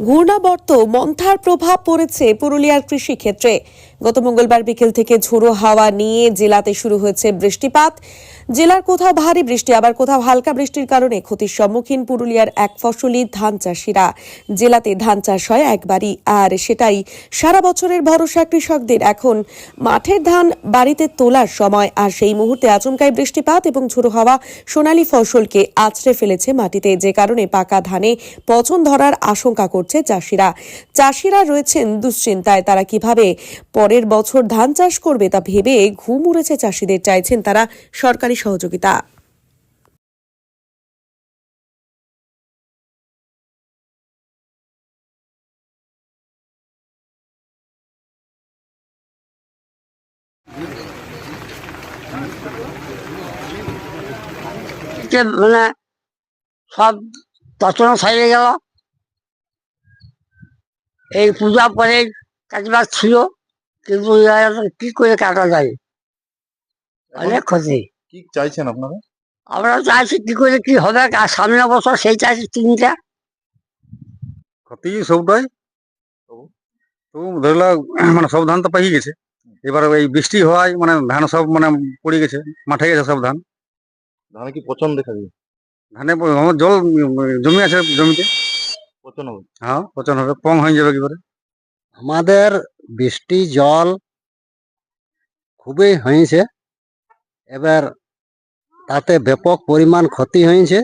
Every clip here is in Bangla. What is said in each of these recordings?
ঘূর্ণাবর্ত মন্থার প্রভাব পড়েছে পুরুলিয়ার কৃষি ক্ষেত্রে গত মঙ্গলবার বিকেল থেকে ঝোড়ো হাওয়া নিয়ে জেলাতে শুরু হয়েছে বৃষ্টিপাত। জেলার কোথাও ভারী বৃষ্টি, আবার কোথাও হালকা বৃষ্টির কারণে ক্ষতির সম্মুখীন পুরুলিয়ার এক ফসলি ধান চাষিরা। জেলাতে ধান চাষ হয় একবারই, আর সেটাই সারা বছরের ভরসা কৃষকদের। এখন মাঠের ধান বাড়িতে তোলার সময়, আর সেই মুহূর্তে আচমকাই বৃষ্টিপাত এবং ঝোড়ো হাওয়া সোনালী ফসলকে আছড়ে ফেলেছে মাটিতে, যে কারণে পাকা ধানে পচন ধরার আশঙ্কা করছে চাষিরা। চাষিরা রয়েছেন দুশ্চিন্তায়, তারা কীভাবে পরের বছর ধান চাষ করবে তা ভেবে ঘুম উড়েছে চাষিদের, চাইছেন তারা সরকারি সহযোগিতা। মানে সব তছনছ হয়ে গেল। এই পূজা পরে কাজবাজ ছিল। কিন্তু কি করে কাটা যায়? অনেক ক্ষতি। কি চাইছেন আপনারা? আমরা চাইছি কি করে কি হবে? আর সামনে বছর সেই চাইছি তিনটা। ক্ষতি সবটাই। তো ধরে মানে সব ধান তো পাই গেছে। এবার এই বৃষ্টি হওয়ায় মানে ধান সব মানে পড়ে গেছে মাঠে গেছে সব ধান। ধানে কি পচন দেখা যায় ধানে আমার জল জমি আছে জমিতে। পচন হবে? হ্যাঁ পচন হবে পং হয়ে যাবে একেবারে আমাদের বৃষ্টি, জল খুবই হয়েছে। এবার তাতে ব্যাপক পরিমাণ ক্ষতি হয়েছে।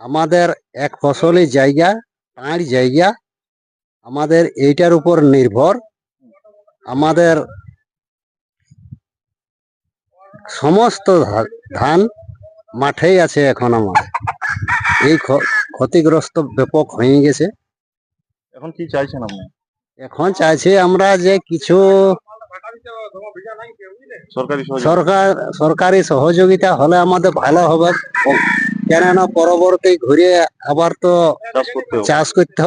আমাদের এক ফসলি জায়গা পাঁড় জায়গা আমাদের এইটার উপর নির্ভর। আমাদের সমস্ত ধান মাঠেই আছে এখন আমার। এই ক্ষতিগ্রস্ত ব্যাপক হয়ে গেছে। এখন কি চাইছেন আপনি? এখন চাইছি আমরা যে কিছু সরকারি সহযোগিতা। সরকার সহযোগিতা হলে আমাদের ভালো হবে। কেননা পরবর্তী ঘুরে আবার তো চাষ করতে হবে।